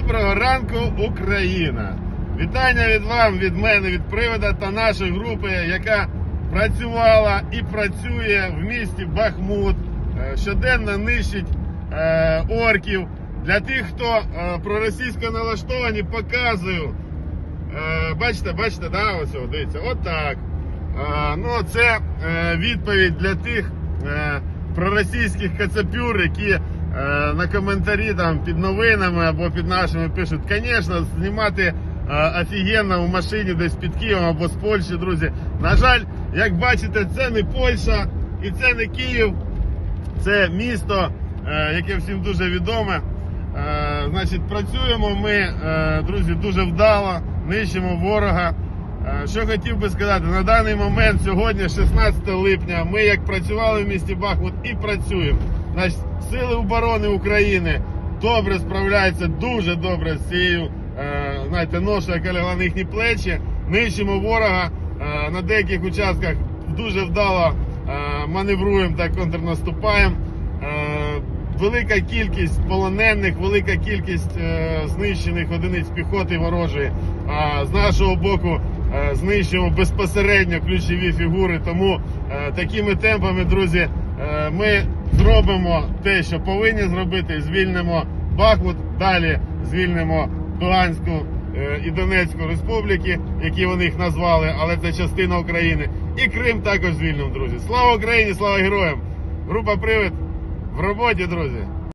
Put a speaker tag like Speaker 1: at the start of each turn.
Speaker 1: Доброго ранку, Україна! Вітання від вам, від мене, від привода та нашої групи, яка працювала і працює в місті Бахмут, е, щоденно нищить е, орків. Для тих, хто е, проросійсько налаштовані, показую. Бачите, бачите, да, ось, дивіться, отак. Е, ну, це відповідь для тих проросійських кацапюр, які на коментарі там під новинами або під нашими пишуть, звісно, знімати е, офігенно в машині десь під Києвом або з Польщі, друзі. На жаль, як бачите, це не Польща і це не Київ, це місто, е, яке всім дуже відоме. Е, Значить, працюємо ми, е, друзі, дуже вдало, нищимо ворога. Е, Що хотів би сказати, на даний момент, сьогодні, 16 липня, ми як працювали в місті Бахмут і працюємо. Значить, Сили оборони України добре справляються, дуже добре з цією е, знаєте, ношою, яка лягла на їхні плечі. Нищимо ворога е, на деяких участках дуже вдало е, маневруємо та контрнаступаємо. Велика кількість полонених, велика кількість знищених одиниць піхоти ворожої. А з нашого боку знищуємо безпосередньо ключові фігури. Тому такими темпами, друзі, ми зробимо те, що повинні зробити. Звільнимо Бахмут, далі звільнимо Луганську е, і Донецьку республіки, які вони їх назвали, але це частина України. І Крим також звільнимо, друзі. Слава Україні, слава героям! Група Привид в роботі, друзі.